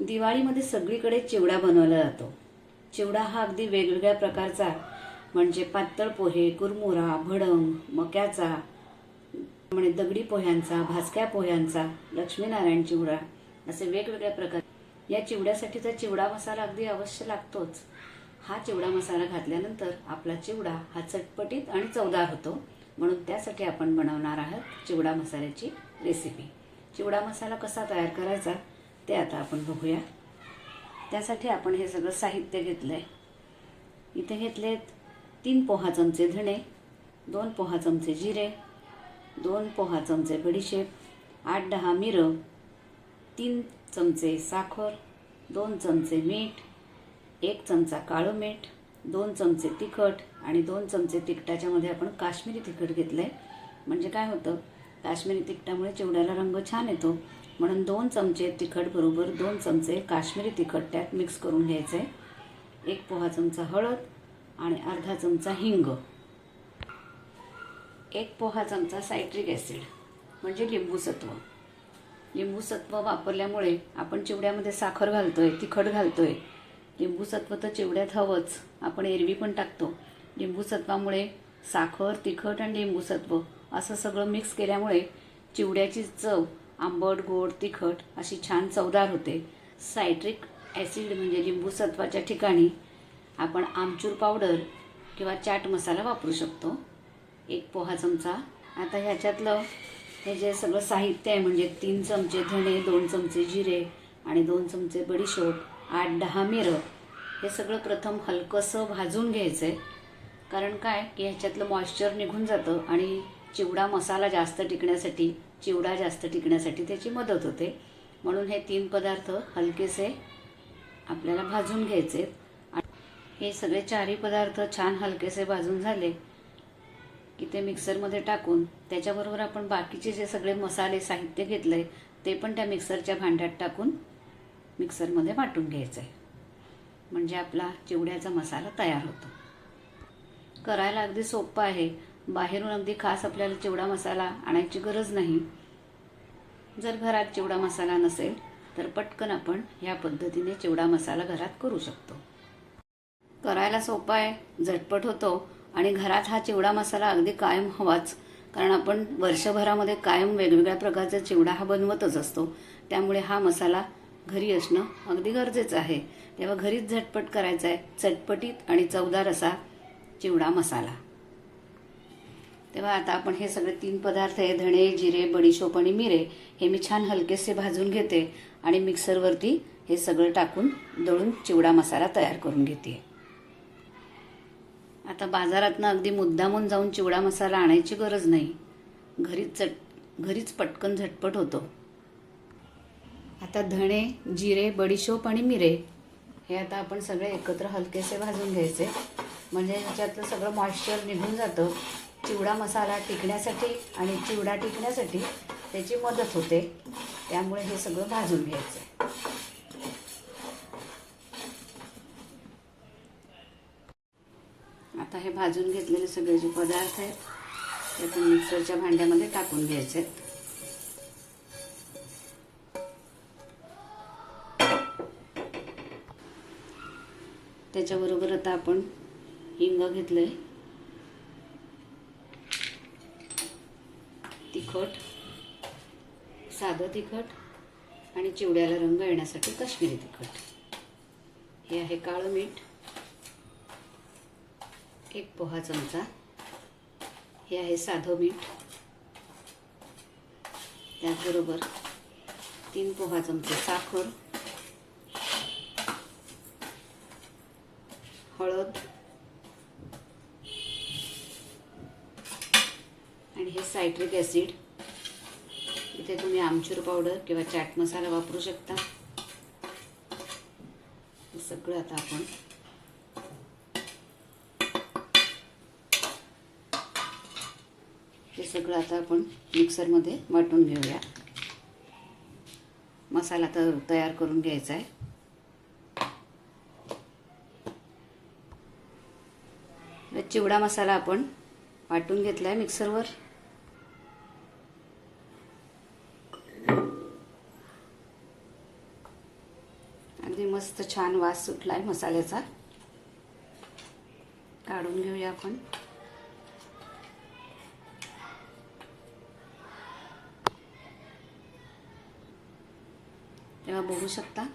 दिवाळीमध्ये सगळीकडे चिवडा बनवला जातो. चिवडा हा अगदी वेगवेगळ्या प्रकारचा म्हणजे पातळ पोहे कुरमुरा भडंग मक्याचा म्हणजे दगडी पोह्यांचा भाजक्या पोह्यांचा लक्ष्मीनारायण चिवडा असे वेगवेगळ्या प्रकार. या चिवड्यासाठी तर चिवडा मसाला अगदी अवश्य लागतोच. हा चिवडा मसाला घातल्यानंतर आपला चिवडा हा चटपटीत आणि चवदार होतो. म्हणून त्यासाठी आपण बनवणार आहोत चिवडा मसाल्याची रेसिपी चिवडा मसाला कसा तयार करायचा? ते आता आपण बघूया. त्यासाठी आपण हे सगळं साहित्य घेतलं आहे इथे घेतलेत तीन पोहा चमचे धणे दोन पोहा चमचे जिरे दोन पोहा चमचे बडीशेप आठ दहा मिरं तीन चमचे साखर दोन चमचे मीठ एक चमचा काळं मीठ दोन चमचे तिखट आणि दोन चमचे तिखटाच्यामध्ये आपण काश्मीरी तिखट घेतलं आहे म्हणजे काय होतं? काश्मीरी तिखटामुळे चिवड्याला रंग छान येतो. म्हणून दोन चमचे तिखट बरोबर दोन चमचे काश्मीरी तिखट त्यात मिक्स करून घ्यायचं. आहे एक पोहा चमचा हळद आणि अर्धा चमचा हिंग. एक पोहा चमचा सायट्रिक ॲसिड म्हणजे लिंबूसत्व. लिंबूसत्व वापरल्यामुळे आपण चिवड्यामध्ये साखर घालतो आहे तिखट घालतो आहे लिंबूसत्व तर चिवड्यात हवंच आपण एरवी पण टाकतो. लिंबूसत्वामुळे साखर तिखट आणि लिंबूसत्व असं सगळं मिक्स केल्यामुळे चिवड्याची चव आंबट गोड तिखट अशी छान चवदार होते. सायट्रिक ॲसिड म्हणजे लिंबूसत्वाच्या ठिकाणी आपण आमचूर पावडर किंवा चाट मसाला वापरू शकतो. एक पोहा चमचा. आता ह्याच्यातलं हे जे सगळं साहित्य आहे म्हणजे तीन चमचे धणे दोन चमचे जिरे आणि दोन चमचे बडीशोप आठ दहा मिरं हे सगळं प्रथम हलकंसं भाजून घ्यायचं आहे कारण काय? की ह्याच्यातलं मॉइश्चर निघून जातं आणि चिवडा मसाला जास्त टिकण्यासाठी चिवडा जास्त टिकण्यासाठी त्याची मदत होते. म्हणून हे तीन पदार्थ हलकेसे आपल्याला भाजून घ्यायचे. हे सगळे चारही पदार्थ छान हलकेसे भाजून झाले की ते मिक्सरमध्ये टाकून त्याच्याबरोबर आपण बाकीचे जे सगळे मसाले साहित्य घेतलं आहे ते पण त्या मिक्सरच्या भांड्यात टाकून मिक्सरमध्ये वाटून घ्यायचं आहे म्हणजे आपला चिवड्याचा मसाला तयार होतो. करायला अगदी सोपं आहे. बाहेरून अगदी खास आपल्याला चिवडा मसाला आणायची गरज नाही. जर घरात चिवडा मसाला नसेल तर पटकन आपण ह्या पद्धतीने चिवडा मसाला घरात करू शकतो. करायला सोपा आहे झटपट होतो आणि घरात हा चिवडा मसाला अगदी कायम हवाच. कारण आपण वर्षभरामध्ये कायम वेगवेगळ्या प्रकारचा चिवडा हा बनवतच असतो. त्यामुळे हा मसाला घरी असणं अगदी गरजेचं आहे. तेव्हा घरीच झटपट करायचा आहे चटपटीत आणि चवदार असा चिवडा मसाला. तेव्हा आता आपण हे सगळे तीन पदार्थ आहे धणे जिरे बडीशोप आणि मिरे हे मी छान हलकेसे भाजून घेते आणि मिक्सरवरती हे सगळं टाकून दळून चिवडा मसाला तयार करून घेते. आता बाजारातनं अगदी मुद्दामून जाऊन चिवडा मसाला आणायची गरज नाही. घरीच चट घरीच पटकन झटपट होतो. आता धणे जिरे बडीशोप आणि मिरे हे आता आपण सगळे एकत्र हलकेसे भाजून घ्यायचे. म्हणजे ह्याच्यातलं सगळं मॉइश्चर निघून जातं. चिवडा मसाला टिकण्यासाठी आणि चिवडा टिकण्यासाठी त्याची मदत होते. त्यामुळे हे सगळं भाजून घ्यायचं. आता हे भाजून घेतलेले सगळे जे पदार्थ आहेत ते आपण मिक्सरच्या भांड्यामध्ये टाकून घ्यायचे. आहेत त्याच्याबरोबर आता आपण हिंग घेतलंय. तिखट साधं तिखट आणि चिवड्याला रंग येण्यासाठी काश्मीरी तिखट. हे आहे काळं मीठ. एक पोहा चमचा. हे आहे साधं मीठ. त्याचबरोबर तीन पोहा चमचे साखर हळद आणि हे सायट्रिक ॲसिड. इथे तुम्ही आमचूर पावडर किंवा चाट मसाला वापरू शकता. सगळं आता आपण हे सगळं आता आपण मिक्सरमध्ये वाटून घेऊया. मसाला तर तयार करून घ्यायचा आहे. चिवडा मसाला आपण वाटून घेतला आहे मिक्सरवर. मस्त छान वास सुटला आहे मसाल्याचा. काढून घेऊया आपण. तेव्हा बघू शकता.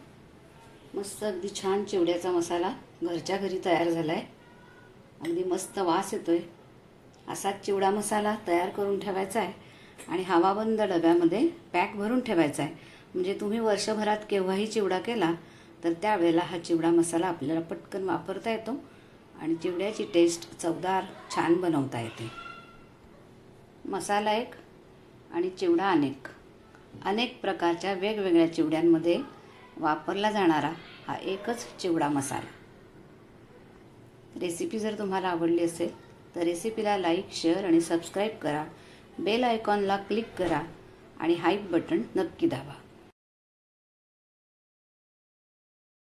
मस्त अगदी छान चिवड्याचा मसाला घरच्या घरी तयार झाला आहे अगदी मस्त वास येतोय. असाच चिवडा मसाला तयार करून ठेवायचा आहे आणि हवाबंद डब्यामध्ये पॅक भरून ठेवायचा आहे म्हणजे तुम्ही वर्षभरात केव्हाही चिवडा केला तर त्यावेळेला हा चिवडा मसाला आपल्याला पटकन वापरता येतो आणि चिवड्याची टेस्ट चवदार छान बनवता येते. मसाला एक आणि चिवडा अनेक. अनेक प्रकारच्या वेगवेगळ्या चिवड्यांमध्ये वापरला जाणारा हा एकच चिवडा मसाला. रेसिपी जर तुम्हाला आवडली असेल तर रेसिपीला लाईक शेअर आणि सबस्क्राईब करा. बेल आयकॉनला क्लिक करा आणि हाईप बटन नक्की दाबा.